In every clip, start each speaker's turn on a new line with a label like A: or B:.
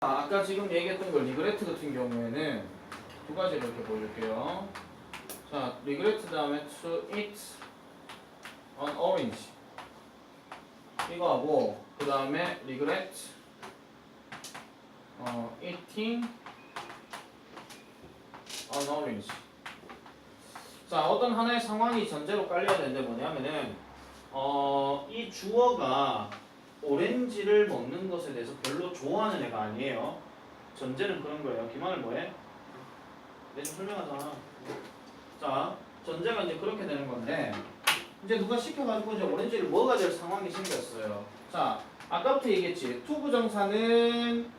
A: 아, 아까 지금 얘기했던 거 리그레트 같은 경우에는 두 가지 이렇게 보여줄게요. 자, 리그레트 다음에 to eat an orange 이거 하고 그 다음에 regret 어, eating an orange 자, 어떤 하나의 상황이 전제로 깔려야 되는데 뭐냐면은 어, 이 주어가 오렌지를 먹는 것에 대해서 별로 좋아하는 애가 아니에요. 전제는 그런 거예요. 기만을 뭐해? 내가 좀 설명하잖아. 자, 전제가 이제 그렇게 되는 건데 이제 누가 시켜가지고 이제 오렌지를 먹어야 될 상황이 생겼어요. 자, 아까부터 얘기했지. 투부정사는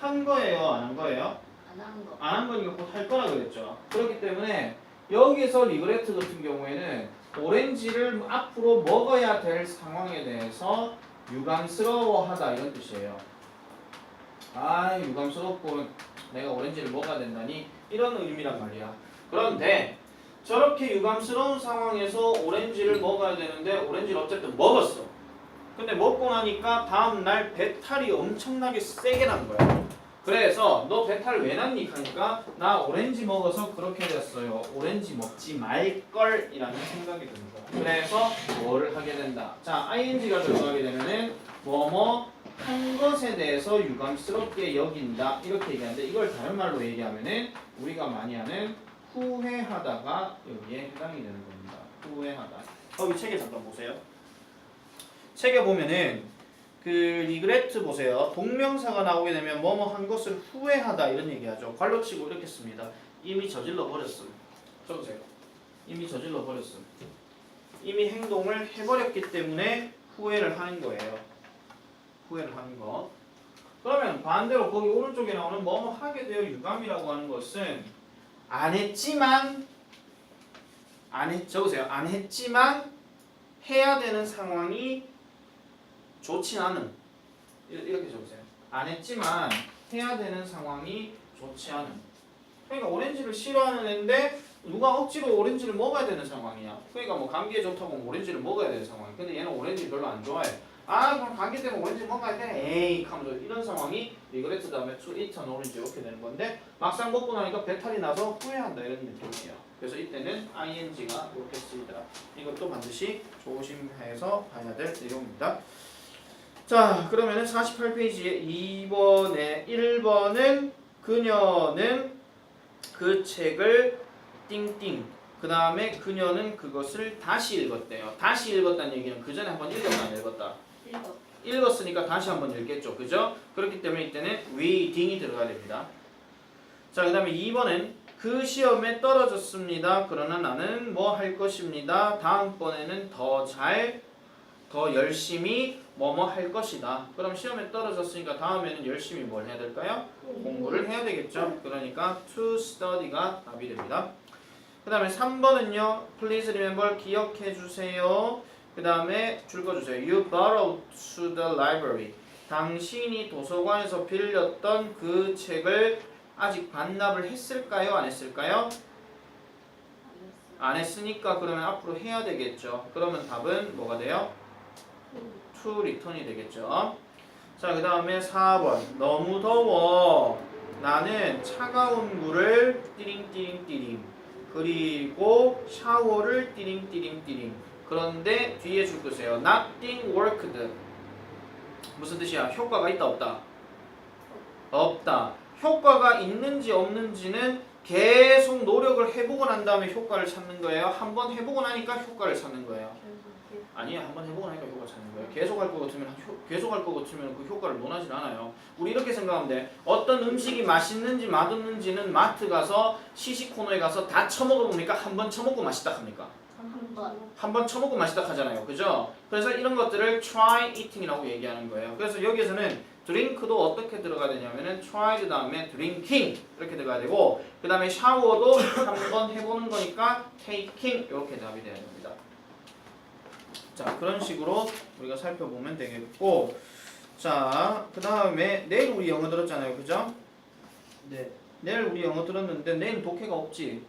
A: 한 거예요, 안 한 거예요?
B: 안 한 거.
A: 안 한 거니까 곧 할 거라 그랬죠. 그렇기 때문에 여기서 리그레트 같은 경우에는 오렌지를 앞으로 먹어야 될 상황에 대해서 유감스러워하다 이런 뜻이에요. 아 유감스럽고 내가 오렌지를 먹어야 된다니 이런 의미란 말이야. 그런데 저렇게 유감스러운 상황에서 오렌지를 먹어야 되는데 오렌지를 어쨌든 먹었어. 근데 먹고 나니까 다음 날 배탈이 엄청나게 세게 난 거야. 그래서 너 배탈 왜 났니? 하니까 나 오렌지 먹어서 그렇게 됐어요. 오렌지 먹지 말걸 이라는 생각이 거야. 그래서 뭐를 하게 된다. 자, ing가 들어가게 되면은 뭐뭐 한 것에 대해서 유감스럽게 여긴다. 이렇게 얘기하는데 이걸 다른 말로 얘기하면은 우리가 많이 하는 후회하다가 여기에 해당이 되는 겁니다. 후회하다. 거기 책에 잠깐 보세요. 책에 보면은 그 리그레트 보세요. 동명사가 나오게 되면 뭐뭐 한 것을 후회하다 이런 얘기하죠. 관로 치고 이렇게 씁니다. 이미 저질러 버렸음. 써보세요. 이미 저질러 버렸음. 이미 행동을 해버렸기 때문에 후회를 하는 거예요. 후회를 하는 것. 그러면 반대로 거기 오른쪽에 나오는 뭐뭐 하게 되어 유감이라고 하는 것은 안 했지만 안 했, 적으세요. 안 했지만 해야 되는 상황이 좋진 않은 이- 이렇게 적으세요. 안 했지만 해야 되는 상황이 좋지 않은. 그러니까 오렌지를 싫어하는 애인데 누가 억지로 오렌지를 먹어야 되는 상황이야. 그러니까 뭐 감기에 좋다고 오렌지를 먹어야 되는 상황. 근데 얘는 오렌지 별로 안 좋아해. 아 그럼 감기 때문에 오렌지 먹어야 돼. 에이 하면서 이런 상황이 리그레트 다음에 to eat an 이렇게 되는 건데 막상 먹고 나니까 배탈이 나서 후회한다 이런 느낌이에요. 그래서 이때는 ing가 이렇게 쓰이더라. 이것도 반드시 조심해서 봐야 될 내용입니다. 자 그러면은 48페이지에 2번에 1번은 그녀는 그 책을 띵띵. 그 다음에 그녀는 그것을 다시 읽었대요. 다시 읽었다는 얘기는 그 전에 한번 읽었다 안 읽었다?
B: 읽어.
A: 읽었으니까 다시 한번 읽겠죠. 그죠? 그렇기 때문에 이때는 reading이 들어가야 됩니다. 자 그 다음에 2번은 그 시험에 떨어졌습니다. 그러나 나는 뭐 할 것입니다? 다음번에는 더잘 더 열심히 뭐뭐 할 것이다 그럼 시험에 떨어졌으니까 다음에는 열심히 뭘 해야 될까요? 공부를 해야 되겠죠. 그러니까 to study가 답이 됩니다. 그 다음에 3번은요. Please remember 기억해 주세요. 그 다음에 줄거주세요. You borrowed to the library. 당신이 도서관에서 빌렸던 그 책을 아직 반납을 했을까요? 안 했을까요? 안 했으니까 그러면 앞으로 해야 되겠죠. 그러면 답은 뭐가 돼요? To return이 되겠죠. 자, 그 다음에 4번. 너무 더워. 나는 차가운 물을 띠링띠링띠링. 그리고 샤워를 띠링띠링띠링. 그런데 뒤에 줄 것이에요. Nothing worked. 무슨 뜻이야? 효과가 있다 없다? 없다. 효과가 있는지 없는지는 계속 노력을 해보고 난 다음에 효과를 찾는 거예요. 한번 해보고 나니까 효과를 찾는 거예요. 아니야. 한번 해보고 나니까 효과 찾는 거예요. 계속 할 것 같으면 효- 계속 할 것 같으면 그 효과를 논하진 않아요. 우리 이렇게 생각하면 돼. 어떤 음식이 맛있는지 맛없는지는 마트 가서 시식 코너에 가서 다 처먹어 보니까? 한 번 처먹고 맛있다 합니까?
B: 한 번.
A: 한 번 처먹고 맛있다 하잖아요. 그죠? 그래서 이런 것들을 try eating이라고 얘기하는 거예요. 그래서 여기에서는 drink도 어떻게 들어가야 되냐면은 try 다음에 drinking 이렇게 들어가야 되고 그 다음에 샤워도 한 번 해보는 거니까 taking 이렇게 답이 돼야 됩니다 자 그런 식으로 우리가 살펴보면 되겠고 자 그 다음에 내일 우리 영어 들었잖아요 그죠?
C: 네.
A: 내일 우리 영어 들었는데 내일 독해가 없지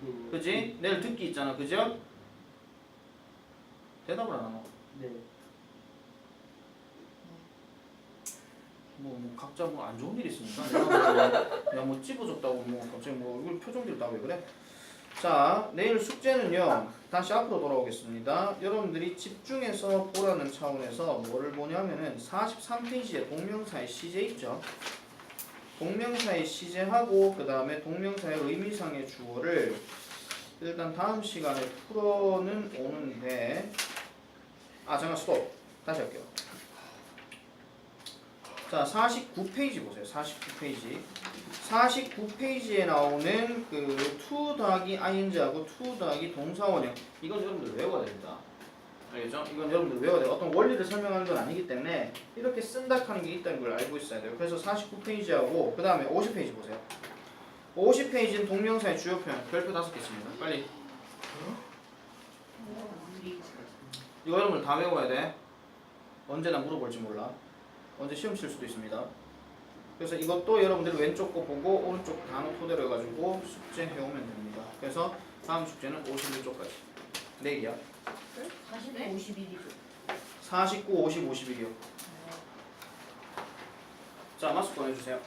C: 그,
A: 그지? 내일 듣기 있잖아 그죠? 대답을 안 하노
C: 네.
A: 뭐, 뭐 각자 뭐 안 좋은 일 있습니까? 내가 뭐, 내가 뭐 찝어줬다고 뭐 갑자기 뭐 얼굴 표정들 다 왜 그래? 자 내일 숙제는요 다시 앞으로 돌아오겠습니다. 여러분들이 집중해서 보라는 차원에서 뭐를 보냐면은 43페이지에 동명사의 시제 있죠. 동명사의 시제하고 그 다음에 동명사의 의미상의 주어를 일단 다음 시간에 풀어는 오는데 아 잠깐 스톱 다시 할게요. 자, 49페이지 보세요. 49페이지. 49페이지에 나오는 그 to 더하기 ing하고 to 더하기 동사원형. 이건 여러분들 외워야 됩니다. 알겠죠? 이건 여러분들 외워야 돼요. 어떤 원리를 설명하는 건 아니기 때문에 이렇게 쓴다 하는 게 있다는 걸 알고 있어야 돼요. 그래서 49페이지하고 그 다음에 50페이지 보세요. 50페이지는 동명사의 주요 표현. 별표 다섯 개 있습니다. 빨리. 이거 여러분들 다 외워야 돼. 언제나 물어볼지 몰라. 언제 시험 칠 수도 있습니다. 그래서 이것도 여러분들이 왼쪽 거 보고 오른쪽 단어 토대로 해가지고 숙제 해오면 됩니다. 그래서 다음 숙제는 51쪽까지. 내일이야.
B: 40에 51이죠.
A: 49, 50, 51이요. 자, 마스 꺼내주세요.